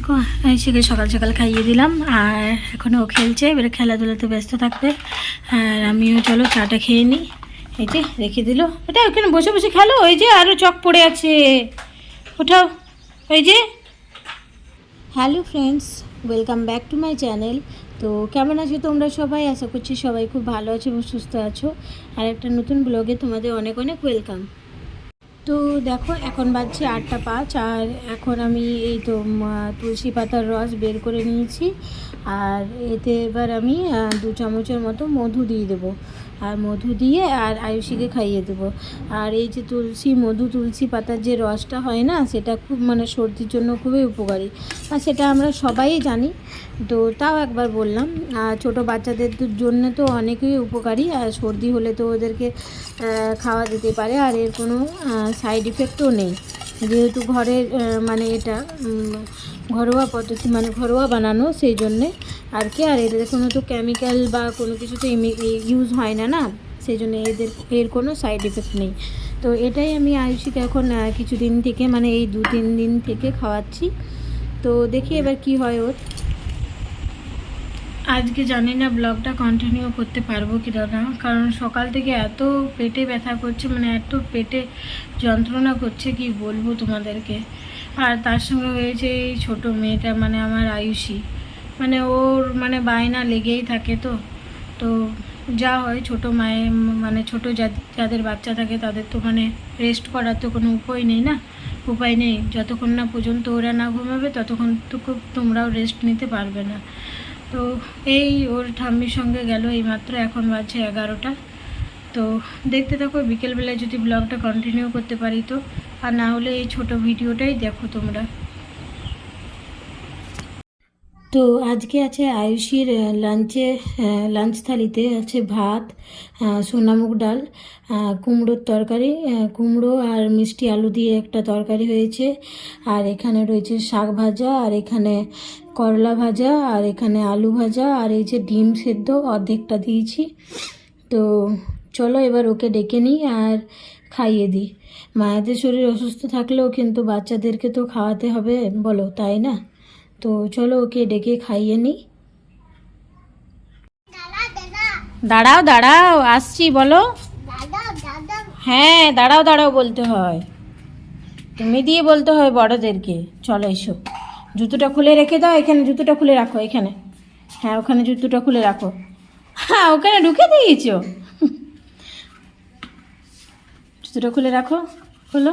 দেখো আয়ুষিকে সকাল সকাল খাইয়ে দিলাম, আর এখন ও খেলছে, এবারে খেলাধুলাতে ব্যস্ত থাকবে। আর আমিও চলো চাটা খেয়ে নিই এই যে রেখে দিল। এটা ওখানে বসে বসে খেলো, ওই যে আরও চক পড়ে আছে। ওঠাও। ওই যে। Hello friends, welcome back to my channel. তো কেমন আছো তোমরা সবাই? আশা করছি সবাই খুব ভালো আছো এবং সুস্থ আছো। আর একটা নতুন ব্লগে তোমাদের অনেক অনেক ওয়েলকাম। তো দেখো, এখন বাজছে আটটা পাঁচ আর এখন আমি এই তো তুলসী পাতার রস বের করে নিয়েছি। আর এতে এবার আমি দু চামচের মতো মধু দিয়ে দেবো। আর মধু দিয়ে আর আয়ুষীকে খাইয়ে দেবো। আর এই যে তুলসী, মধু, তুলসী পাতার যে রসটা হয় না, সেটা খুব মানে সর্দির জন্য খুবই উপকারী। আর সেটা আমরা সবাই জানি। তো তাও একবার বললাম আর ছোটো বাচ্চাদের জন্য তো অনেকই উপকারী। আর সর্দি হলে তো ওদেরকে খাওয়া যেতে পারে। আর এর কোনো সাইড ইফেক্টও নেই। যেহেতু ঘরের মানে এটা ঘরোয়া পদ্ধতি মানে ঘরোয়া বানানো সেই জন্যে। আর কি, আর এদের কোনো তো কেমিক্যাল বা কোনো কিছু তো ইউজ হয় না না? সেই জন্য এদের, এর কোনো সাইড এফেক্ট নেই। তো এটাই আমি আয়ুষিকে এখন কিছুদিন থেকে মানে এই দু তিন দিন থেকে খাওয়াচ্ছি। তো দেখি এবার কি হয় ওর। আজকে জানি না ব্লগটা কন্টিনিউ করতে পারব কি না, কারণ সকাল থেকে এত পেটে ব্যথা করছে মানে এত পেটে যন্ত্রণা করছে, কি বলব তোমাদেরকে। আর তার সঙ্গে হয়েছে এই ছোটো মেয়েটা মানে আমার আয়ুষী মানে ওর মানে বায়না লেগেই থাকে তো। তো যা হয় ছোটো মায়ে মানে ছোটো যাদের বাচ্চা থাকে তাদের তো মানে রেস্ট করার তো কোনো উপায় নেই না? উপায় নেই। যতক্ষণ না পর্যন্ত ওরা না ঘুমাবে, ততক্ষণ তো খুব তোমরাও রেস্ট নিতে পারবে না। তো এই ওর ঠাম্মির সঙ্গে গেল এই মাত্র এখন বাজছে এগারোটা। তো দেখতে থাকো, বিকেলবেলায় যদি ব্লগটা কন্টিনিউ করতে পারি তো। আর না হলে এই ছোট ভিডিওটাই দেখো তোমরা। তো আজকে আছে আয়ুষীর লাঞ্চে লাঞ্চ থালিতে আছে ভাত আহ, সোনামুগ ডাল কুমড়োর তরকারি কুমড়ো আর মিষ্টি আলু দিয়ে একটা তরকারি হয়েছে। আর এখানে রয়েছে শাক ভাজা আর এখানে করলা ভাজা আর এখানে আলু ভাজা আর এই যে ডিম সেদ্ধ অর্ধেকটা দিয়েছি। তো চলো এবার ওকে ডেকে নিই আর খাইয়ে দিই। মায়েদের শরীর অসুস্থ থাকলেও কিন্তু বাচ্চাদেরকে তো খাওয়াতে হবে বলো, তাই না? তো চলো ওকে ডেকে খাইয়ে নিই। দাঁড়াও দাঁড়াও, আসছি, বলো। হ্যাঁ দাঁড়াও দাঁড়াও বলতে হয়। তুমি দিয়ে বলতে হয় বড়দেরকে। চলো, এসো। জুতোটা খুলে রেখে দাও, এখানে জুতোটা খুলে রাখো, এখানে। হ্যাঁ ওখানে জুতোটা খুলে রাখো। হ্যাঁ ওখানে ঢুকে দিয়েছ? জুতোটা খুলে রাখো। খুলো।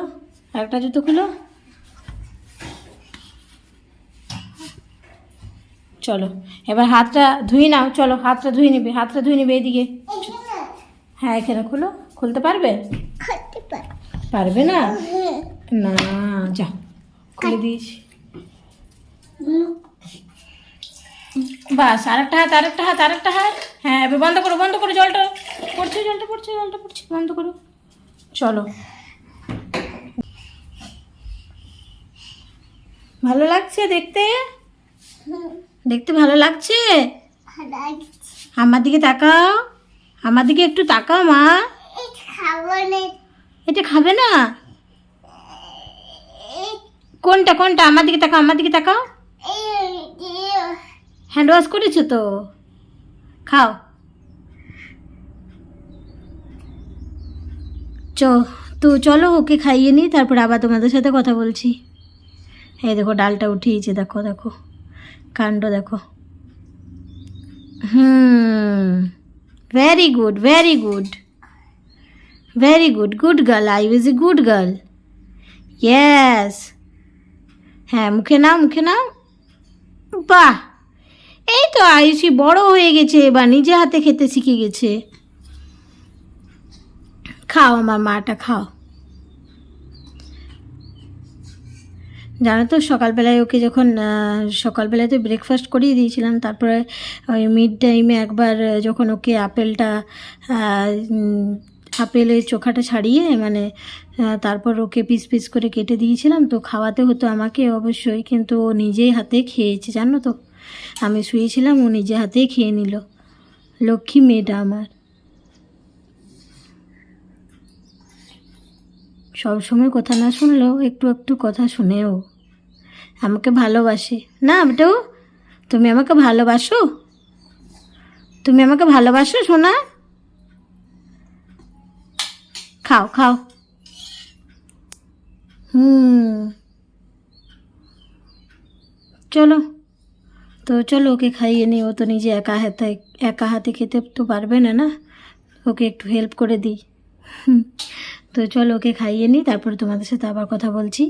একটা জুতো খুলো। চলো এবার হাতটা ধুয়ে নাও। চলো হাতটা ধুয়ে নিবে হাতটা ধুয়ে নিবে এইদিকে হ্যাঁ এখানে খুলো। খুলতে পারবে? পারবে। না? না যা খুলে দিস। বাস আরেকটা হাত আরেকটা হাত আরেকটা হাত। হ্যাঁ এবার বন্ধ করো বন্ধ করো জলটা। পড়ছে জলটা পড়ছে জলটা পড়ছে বন্ধ করো। চলো। ভালো লাগছে দেখতে? দেখতে ভালো লাগছে? আমার দিকে তাকাও। আমার দিকে একটু তাকাও, মা। এটা খাবে না? কোনটা কোনটা? আমার দিকে তাকাও, আমার দিকে তাকাও। হ্যান্ড ওয়াশ করেছ তো? খাও। চ তো চলো ওকে খাইয়ে নিই, তারপর আবার তোমাদের সাথে কথা বলছি। এই দেখো, ডালটা উঠিয়েছে, দেখো দেখো, কাণ্ড দেখো। হুম very good very good very good good girl I was a good girl yes হ্যাঁ মুখে নাও মুখে নাও। বাহ, এই তো আয়ুষি বড় হয়ে গেছে এবার, নিজে হাতে খেতে শিখে গেছে। খাও, আমার মাটা খাও। জানো তো, সকালবেলায় ওকে যখন সকালবেলায় তো ব্রেকফাস্ট করিয়ে দিয়েছিলাম, তারপরে ওই মিড টাইমে একবার যখন ওকে আপেলটা আপেলের চোখাটা ছাড়িয়ে মানে তারপর ওকে পিস পিস করে কেটে দিয়েছিলাম, তো খাওয়াতে হতো আমাকে অবশ্যই, কিন্তু ও নিজেই হাতে খেয়েছে, জানো তো। আমি শুয়েছিলাম, ও নিজে হাতেই খেয়ে নিল। লক্ষ্মী মেয়েটা আমার। সব সময় কথা না শুনলেও একটু একটু কথা শুনেও। আমাকে ভালোবাসে। না বেটু তুমি আমাকে ভালোবাসো? তুমি আমাকে ভালোবাসো সোনা? খাও খাও। হুম। চলো। তো চলো ওকে খাইয়ে নিই ও তো নিজে একা হাতে একা হাতে খেতে তো পারবে না না? ওকে একটু হেল্প করে দিই। হুম, তো চলো ওকে খাইয়ে নিই তারপরে তোমাদের সাথে আবার কথা বলছি।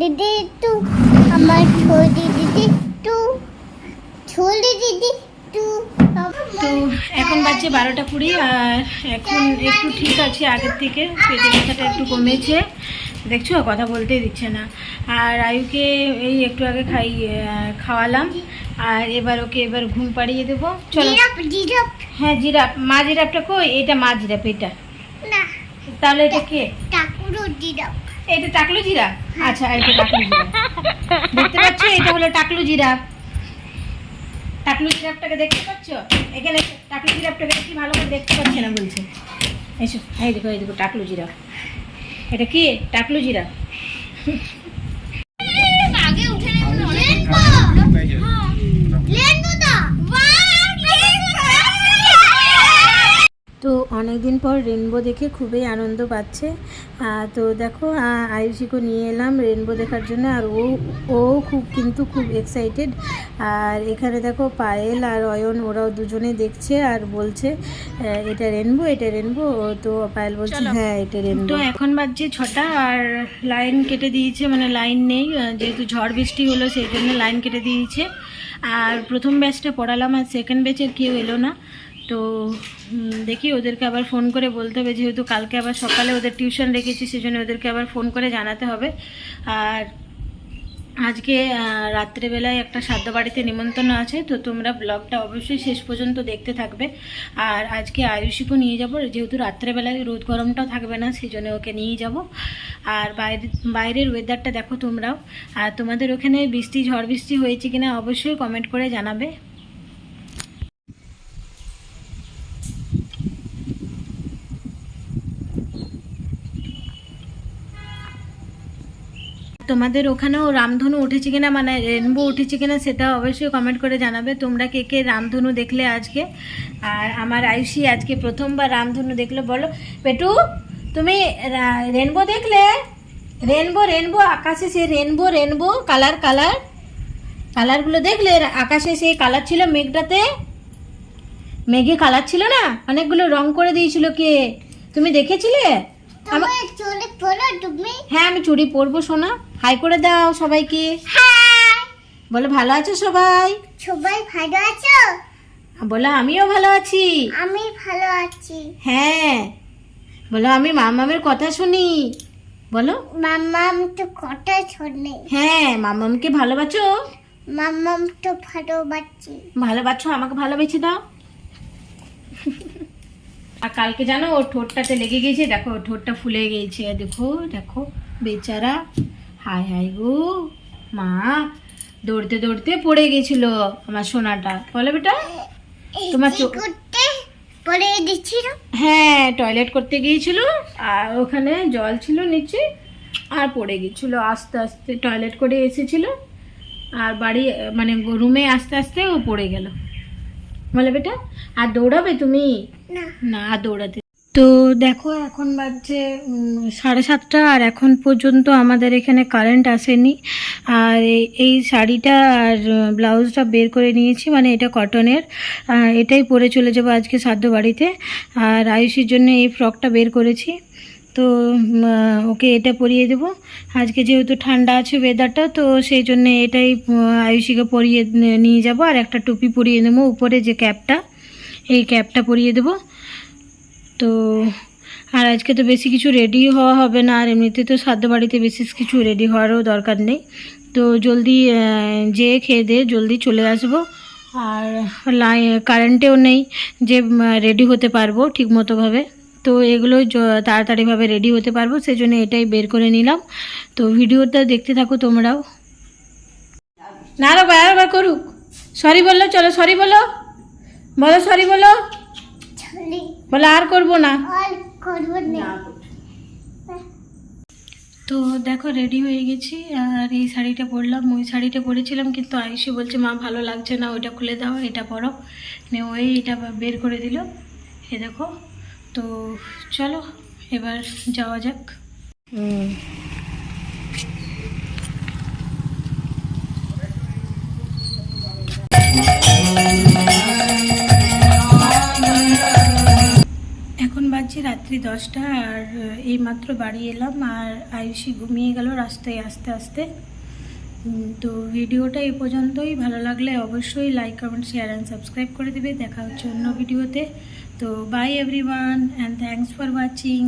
দিদি তু আমার ছোটি দিদি তু ছোলি দিদি তু তো এখন বাজছে বারোটা কুড়ি আর এখন একটু ঠিক আছে আগের থেকে পেটে ব্যথাটা একটু কমেছে। দেখছ কথা বলতেই দিচ্ছে না। আর আয়ুকে এই একটু আগে খাই খাওয়ালাম। আর এবার ওকে এবার ঘুম পাড়িয়ে দেবো। চলো। জিরাপ জিরাপ হ্যাঁ জিরাপ মা জিরাপটা কই? এটা মা জিরাপ এটা। তাহলে এটা কে? এটা টাকলু জিরাফ? আচ্ছা এটা টাকলু জিরাফ। দেখতে পাচ্ছ এটা হলো টাকলু জিরাফ। টাকলু সিরাপটাকে দেখতে পাচ্ছ? এখানে টাকলু সিরাপটাকে কি ভালো করে দেখতে পাচ্ছে না বলছে। এসো এই দেখো এই দেখো টাকলু জিরাফ এটা কি? টাকলু জিরাফ আগে উঠে নেব না লেনবো লেনবো দা তো অনেক দিন পর রেনবো দেখে খুবই আনন্দ পাচ্ছে। তো দেখো আয়ুষিকে নিয়ে এলাম রেনবো দেখার জন্য আর ও ও খুব কিন্তু খুব এক্সাইটেড আর এখানে দেখো পায়েল আর অয়ন ওরাও দুজনে দেখছে আর বলছে এটা রেনবো এটা রেনবো তো পায়েল বলছে হ্যাঁ এটা রেনবো তো এখন বাজছে ছটা আর লাইন কেটে দিয়েছে মানে লাইন নেই যেহেতু ঝড় বৃষ্টি হলো সেই জন্য লাইন কেটে দিয়েছে। আর প্রথম ব্যাচটা পড়ালাম আর সেকেন্ড ব্যাচের কেউ এলো না। তো দেখি ওদেরকে আবার ফোন করে বলতে হবে। যেহেতু কালকে আবার সকালে ওদের টিউশন রেখেছি, সেজন্য ওদেরকে আবার ফোন করে জানাতে হবে। আর আজকে রাত্রেবেলায় একটা সাধ্য বাড়িতে নিমন্ত্রণ আছে, তো তোমরা ব্লগটা অবশ্যই শেষ পর্যন্ত দেখতে থাকবে। আর আজকে আয়ুষিকেও নিয়ে যাব, যেহেতু রাত্রেবেলায় রোদ গরমটাও থাকবে না সেই জন্য ওকে নিয়ে যাব। আর বাইরে, বাইরের ওয়েদারটা দেখো তোমরাও। আর তোমাদের ওখানে বৃষ্টি, ঝড় বৃষ্টি হয়েছে কিনা অবশ্যই কমেন্ট করে জানাবে। তোমাদের ওখানেও রামধনু উঠেছে কিনা মানে রেনবো উঠেছে কিনা সেটা অবশ্যই কমেন্ট করে জানাবে। তোমরা কে কে রামধনু দেখলে আজকে? আর আমার আয়ুষী আজকে প্রথমবার রামধনু দেখলে বলো। পেটু তুমি রেনবো দেখলে? রেনবো রেনবো আকাশে সে রেনবো রেনবো কালার কালার কালারগুলো দেখলে আকাশে সেই কালার ছিল মেঘটাতে। মেঘে কালার ছিল না? অনেকগুলো রং করে দিয়েছিল কে? তুমি দেখেছিলে? আমার তোমার চলে পড়ো তুমি হ্যাঁ আমি চুড়ি পরবো সোনা। হাই করে দাও সবাইকে। বলে ভালো আছো সবাই? সবাই ভালো আছো? বলো আমিও ভালো আছি। আমি ভালো আছি। হ্যাঁ। বলো আমি মামামের কথা শুনি। বলো। মাম্মাম তো কথা শোনে। হ্যাঁ মামামকে ভালোবাসো। মাম্মাম তো ভালোবাসি। ভালোবাসো আমাকে ভালোবেসে দাও। আর কালকে জানো ওর ঠোঁটটাতে লেগে গেছে দেখো ঠোঁটটা ফুলে গেছে দেখো দেখো। বেচারা হাই হাই গো মা দৌড়তে দৌড়তে পড়ে গেছিল আমার সোনাটা। বলো বেটা তোমার হ্যাঁ টয়লেট করতে গিয়েছিল আর ওখানে জল ছিল নিচে আর পড়ে গেছিল। আস্তে আস্তে টয়লেট করে এসেছিল আর বাড়ি মানে রুমে আস্তে আস্তে ও পড়ে গেল। বলে বেটা আর দৌড়াবে তুমি? না আর দৌড়াতে তো দেখো এখন বাজছে সাড়ে সাতটা আর এখন পর্যন্ত আমাদের এখানে কারেন্ট আসেনি। আর এই- শাড়িটা আর ব্লাউজটা বের করে নিয়েছি মানে এটা কটনের এটাই পরে চলে যাব আজকে সাধ্য বাড়িতে। আর আয়ুষের জন্য এই ফ্রকটা বের করেছি। তো ওকে এটা পরিয়ে দেবো। আজকে যেহেতু ঠান্ডা আছে ওয়েদারটা তো সেই জন্য এটাই আয়ুষীকে পরিয়ে নিয়ে যাব। আর একটা টুপি পরিয়ে নেব, উপরে যে ক্যাপটা এই ক্যাপটা পরিয়ে দেবো। তো আর আজকে তো বেশি কিছু রেডি হওয়া হবে না, আর এমনিতে তো সাধ্য বাড়িতে বিশেষ কিছু রেডি হওয়ারও দরকার নেই। তো জলদি যেয়ে খেয়ে দিয়ে জলদি চলে আসব। আর লাই কারেন্টেও নেই যে রেডি হতে পারব ঠিক মতোভাবে তো এগুলো তাড়াতাড়িভাবে রেডি হতে পারব, সেজন্য এটাই বের করে নিলাম। তো ভিডিওটা দেখতে থাকো তোমরাও। না আরও বার করুক। সরি বলল, চলো সরি বলো। বলো সরি বলো। বলো আর করব না। না। তো দেখো রেডি হয়ে গেছি। আর এই শাড়িটা পরলাম। ওই শাড়িটা পরেছিলাম কিন্তু আয়ুষি বলছে মা ভালো লাগছে না ওইটা খুলে দাও এটা পরো। নিয়ে ওই এটা বের করে দিল। এ দেখো তো চলো এবার যাওয়া যাক। বাজছে রাত্রি দশটা আর এই মাত্র বাড়ি এলাম আর আয়ুষি ঘুমিয়ে গেল রাস্তায় আস্তে আস্তে। তো ভিডিওটা এ পর্যন্তই। ভালো লাগলে অবশ্যই like comment share and subscribe করে দেবে। দেখা হচ্ছে অন্য ভিডিওতে। তো bye everyone and thanks for watching